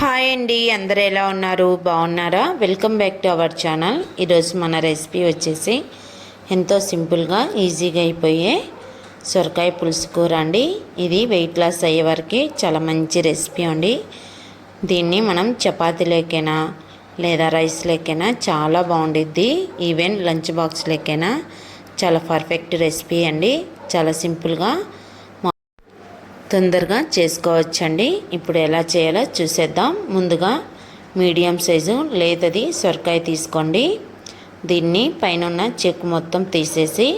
Hi అండి అందరు ఎలా ఉన్నారు? బాగున్నారా? Welcome back to our channel ఈరోజు మన రెసిపీ వచ్చేసి ఎంతో సింపుల్గా ఈజీగా అయిపోయే సొరకాయ పులుసు కూర అండి. ఇది వెయిట్ లాస్ అయ్యే వరకు చాలా మంచి రెసిపీ అండి. దీన్ని మనం చపాతీలోకైనా లేదా రైస్ లేకైనా చాలా బాగుండిద్ది. ఈవెన్ లంచ్ బాక్స్ లేకైనా చాలా పర్ఫెక్ట్ రెసిపీ అండి. చాలా సింపుల్గా తొందరగా చేసుకోవచ్చండి. ఇప్పుడు ఎలా చేయాలో చూసేద్దాం. ముందుగా మీడియం సైజు లేతది సొరకాయ తీసుకోండి. దీన్ని పైన ఉన్న చెక్కు మొత్తం తీసేసి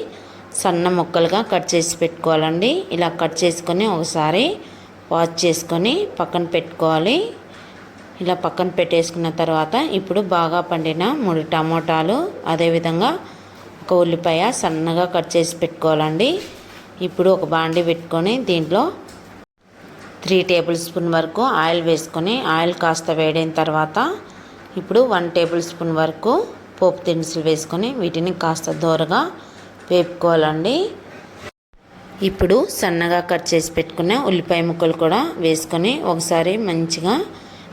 సన్న ముక్కలుగా కట్ చేసి పెట్టుకోవాలండి. ఇలా కట్ చేసుకొని ఒకసారి వాష్ చేసుకొని పక్కన పెట్టుకోవాలి. ఇలా పక్కన పెట్టేసుకున్న తర్వాత ఇప్పుడు బాగా పండిన మూడు టమోటాలు అదేవిధంగా ఒక ఉల్లిపాయ సన్నగా కట్ చేసి పెట్టుకోవాలండి. ఇప్పుడు ఒక బాండి పెట్టుకొని దీంట్లో త్రీ టేబుల్ స్పూన్ వరకు ఆయిల్ వేసుకొని ఆయిల్ కాస్త వేడైన తర్వాత ఇప్పుడు వన్ టేబుల్ స్పూన్ వరకు పోపు దినుసులు వేసుకొని వీటిని కాస్త దూరగా వేపుకోవాలండి. ఇప్పుడు సన్నగా కట్ చేసి పెట్టుకున్న ఉల్లిపాయ ముక్కలు కూడా వేసుకొని ఒకసారి మంచిగా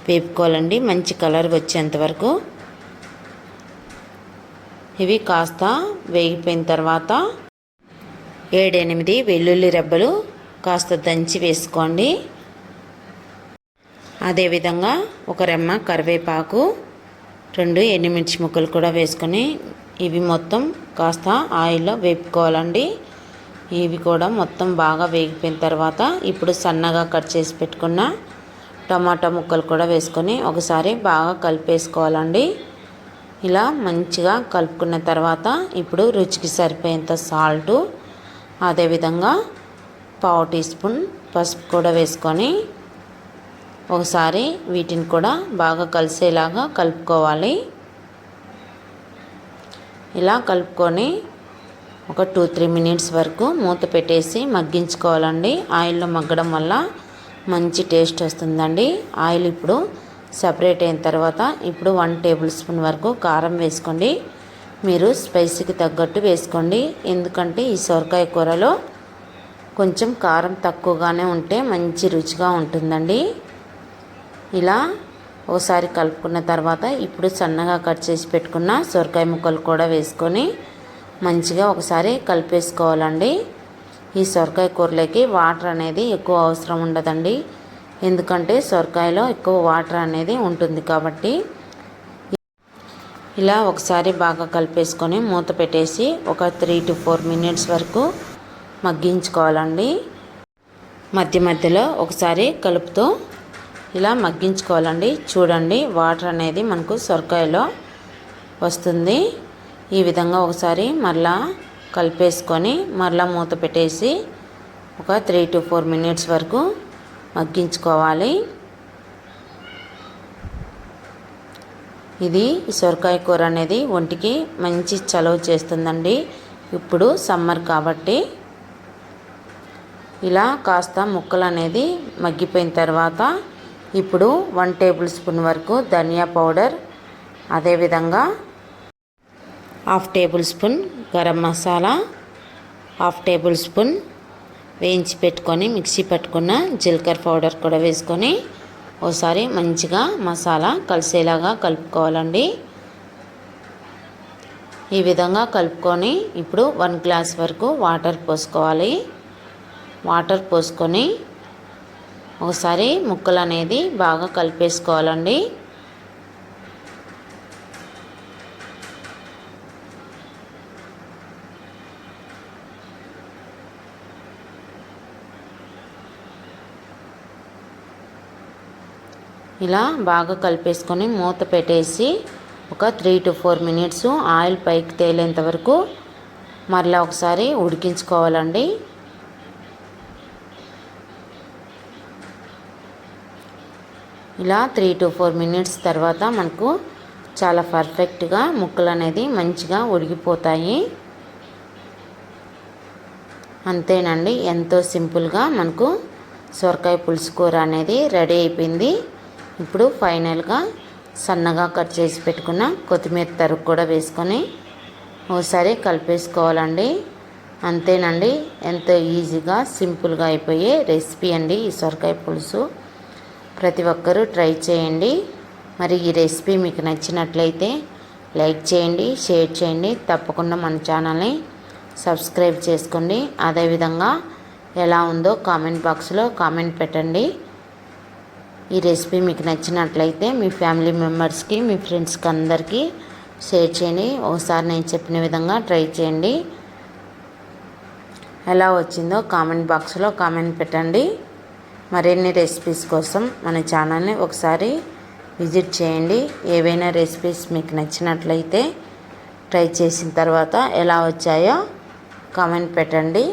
వేపుకోవాలండి. మంచి కలర్ వచ్చేంత వరకు ఇవి కాస్త వేగిపోయిన తర్వాత ఏడెనిమిది వెల్లుల్లి రెబ్బలు కాస్త దంచి వేసుకోండి. అదేవిధంగా ఒక రెమ్మ కరివేపాకు రెండు ఎండుమిర్చి ముక్కలు కూడా వేసుకొని ఇవి మొత్తం కాస్త ఆయిల్లో వేపుకోవాలండి. ఇవి కూడా మొత్తం బాగా వేగిపోయిన తర్వాత ఇప్పుడు సన్నగా కట్ చేసి పెట్టుకున్న టమాటా ముక్కలు కూడా వేసుకొని ఒకసారి బాగా కలిపేసుకోవాలండి. ఇలా మంచిగా కలుపుకున్న తర్వాత ఇప్పుడు రుచికి సరిపోయేంత సాల్టు అదేవిధంగా పావు టీ స్పూన్ పసుపు కూడా వేసుకొని ఒకసారి వీటిని కూడా బాగా కలిసేలాగా కలుపుకోవాలి. ఇలా కలుపుకొని ఒక టూ త్రీ మినిట్స్ వరకు మూత పెట్టేసి మగ్గించుకోవాలండి. ఆయిల్లో మగ్గడం వల్ల మంచి టేస్ట్ వస్తుందండి. ఆయిల్ ఇప్పుడు సపరేట్ అయిన తర్వాత ఇప్పుడు వన్ టేబుల్ స్పూన్ వరకు కారం వేసుకోండి. మీరు స్పైసీకి తగ్గట్టు వేసుకోండి. ఎందుకంటే ఈ సొరకాయ కూరలో కొంచెం కారం తక్కువగానే ఉంటే మంచి రుచిగా ఉంటుందండి. ఇలా ఒకసారి కలుపుకున్న తర్వాత ఇప్పుడు సన్నగా కట్ చేసి పెట్టుకున్న సొరకాయ ముక్కలు కూడా వేసుకొని మంచిగా ఒకసారి కలిపేసుకోవాలండి. ఈ సొరకాయ కూరలోకి వాటర్ అనేది ఎక్కువ అవసరం ఉండదండి. ఎందుకంటే సొరకాయలో ఎక్కువ వాటర్ అనేది ఉంటుంది కాబట్టి ఇలా ఒకసారి బాగా కలిపేసుకొని మూత పెట్టేసి ఒక త్రీ టు ఫోర్ మినిట్స్ వరకు మగ్గించుకోవాలండి. మధ్య మధ్యలో ఒకసారి కలుపుతూ ఇలా మగ్గించుకోవాలండి. చూడండి వాటర్ అనేది మనకు సొరకాయలో వస్తుంది. ఈ విధంగా ఒకసారి మరలా కలిపేసుకొని మరలా మూత పెట్టేసి ఒక త్రీ టు ఫోర్ మినిట్స్ వరకు మగ్గించుకోవాలి. ఇది సొరకాయ కూర అనేది ఒంటికి మంచి చలవ చేస్తుందండి. ఇప్పుడు సమ్మర్ కాబట్టి ఇలా కాస్త ముక్కలు అనేది మగ్గిపోయిన తర్వాత ఇప్పుడు వన్ టేబుల్ స్పూన్ వరకు ధనియా పౌడర్ అదేవిధంగా half tablespoon garam masala half tablespoon వేయించి పెట్టుకొని మిక్సీ పట్టుకున్న జీలకర్ర పౌడర్ కూడా వేసుకొని ఓసారి మంచిగా మసాలా కలిసేలాగా కలుపుకోవాలండి. ఈ విధంగా కలుపుకొని ఇప్పుడు వన్ గ్లాస్ వరకు వాటర్ పోసుకోవాలి. వాటర్ పోసుకొని ఒకసారి ముక్కలు అనేది బాగా కలిపేసుకోవాలండి. ఇలా బాగా కలిపేసుకొని మూత పెట్టేసి ఒక three two four minutes oil పైకి తేలేంత వరకు మరలా ఒకసారి ఉడికించుకోవాలండి. ఇలా త్రీ టు ఫోర్ మినిట్స్ తర్వాత మనకు చాలా పర్ఫెక్ట్గా ముక్కలు అనేది మంచిగా ఉడికిపోతాయి. అంతేనండి ఎంతో సింపుల్గా మనకు సొరకాయ పులుసు కూర అనేది రెడీ అయిపోయింది. ఇప్పుడు ఫైనల్గా సన్నగా కట్ చేసి పెట్టుకున్న కొత్తిమీర తరుగు కూడా వేసుకొని ఒకసారి కలిపేసుకోవాలండి. అంతేనండి ఎంతో ఈజీగా సింపుల్గా అయిపోయే రెసిపీ అండి ఈ సొరకాయ పులుసు. ప్రతి ఒక్కరూ ట్రై చేయండి. మరి ఈ రెసిపీ మీకు నచ్చినట్లయితే లైక్ చేయండి షేర్ చేయండి. తప్పకుండా మన ఛానల్ని సబ్స్క్రైబ్ చేసుకోండి. అదేవిధంగా ఎలా ఉందో కామెంట్ బాక్స్లో కామెంట్ పెట్టండి. ఈ రెసిపీ మీకు నచ్చినట్లయితే మీ ఫ్యామిలీ మెంబర్స్కి మీ ఫ్రెండ్స్కి అందరికీ షేర్ చేయండి. ఒకసారి నేను చెప్పిన విధంగా ట్రై చేయండి. ఎలా వచ్చిందో కామెంట్ బాక్స్లో కామెంట్ పెట్టండి. మరిన్ని రెసిపీస్ కోసం మన ఛానల్ని ఒకసారి విజిట్ చేయండి. ఏవైనా రెసిపీస్ మీకు నచ్చినట్లయితే ట్రై చేసిన తర్వాత ఎలా వచ్చాయో కామెంట్ పెట్టండి.